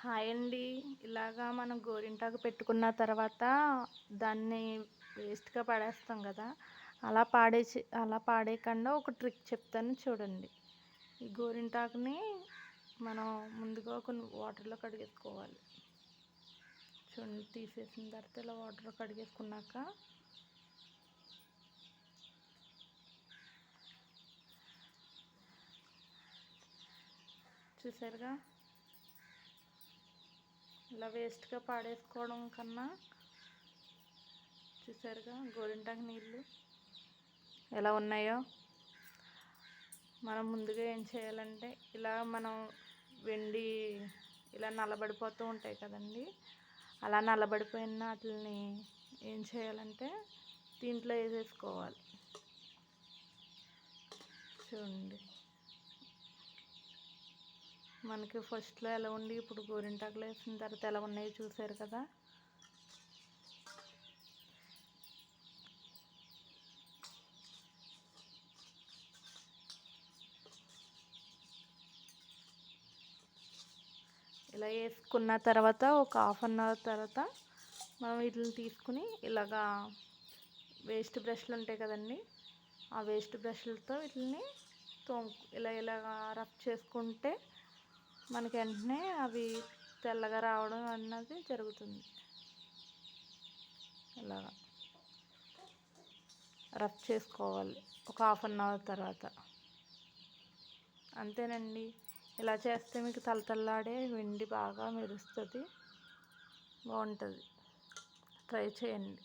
Hi అండి. ఇలాగా మనం గోరింటాకు పెట్టుకున్న తర్వాత దాన్ని వేస్ట్గా పడేస్తాం కదా అలా పాడేసి అలా పాడేయకుండా ఒక ట్రిక్ చెప్తాను చూడండి. ఈ గోరింటాకుని మనం ముందుగా కొన్ని వాటర్లో కడిగేసుకోవాలి. చూడండి తీసేసిన తర్వాత ఇలా వాటర్లో కడిగేసుకున్నాక చూసారుగా? ఇలా వేస్ట్గా పాడేసుకోవడం కన్నా చూసారుగా గోరింటాకు నీళ్ళు ఎలా ఉన్నాయో. మనం ముందుగా ఏం చేయాలంటే ఇలా మనం వెండి ఇలా నల్లబడిపోతూ ఉంటాయి కదండి. అలా నల్లబడిపోయిన వాటిని ఏం చేయాలంటే దీంట్లో వేసేసుకోవాలి. చూడండి. మనకి ఫస్ట్లో ఎలా ఉండి ఇప్పుడు గోరింటాకులు వేసిన తర్వాత ఎలా ఉన్నాయో చూసారు కదా. ఇలా వేసుకున్న తర్వాత ఒక హాఫ్ అన్ అవర్ తర్వాత మనం వీటిని తీసుకుని ఇలాగా వేస్ట్ బ్రష్లు ఉంటాయి కదండి ఆ వేస్ట్ బ్రష్లతో వీటిని తోము ఇలా ఇలాగా రఫ్ చేసుకుంటే మనకి వెంటనే అవి తెల్లగా రావడం అన్నది జరుగుతుంది. ఇలాగా రఫ్ చేసుకోవాలి ఒక హాఫ్ అన్ అవర్ తర్వాత. అంతేనండి. ఇలా చేస్తే మీకు తలతల్లాడే వెండి బాగా మెరుస్తుంది. బాగుంటుంది. ట్రై చేయండి.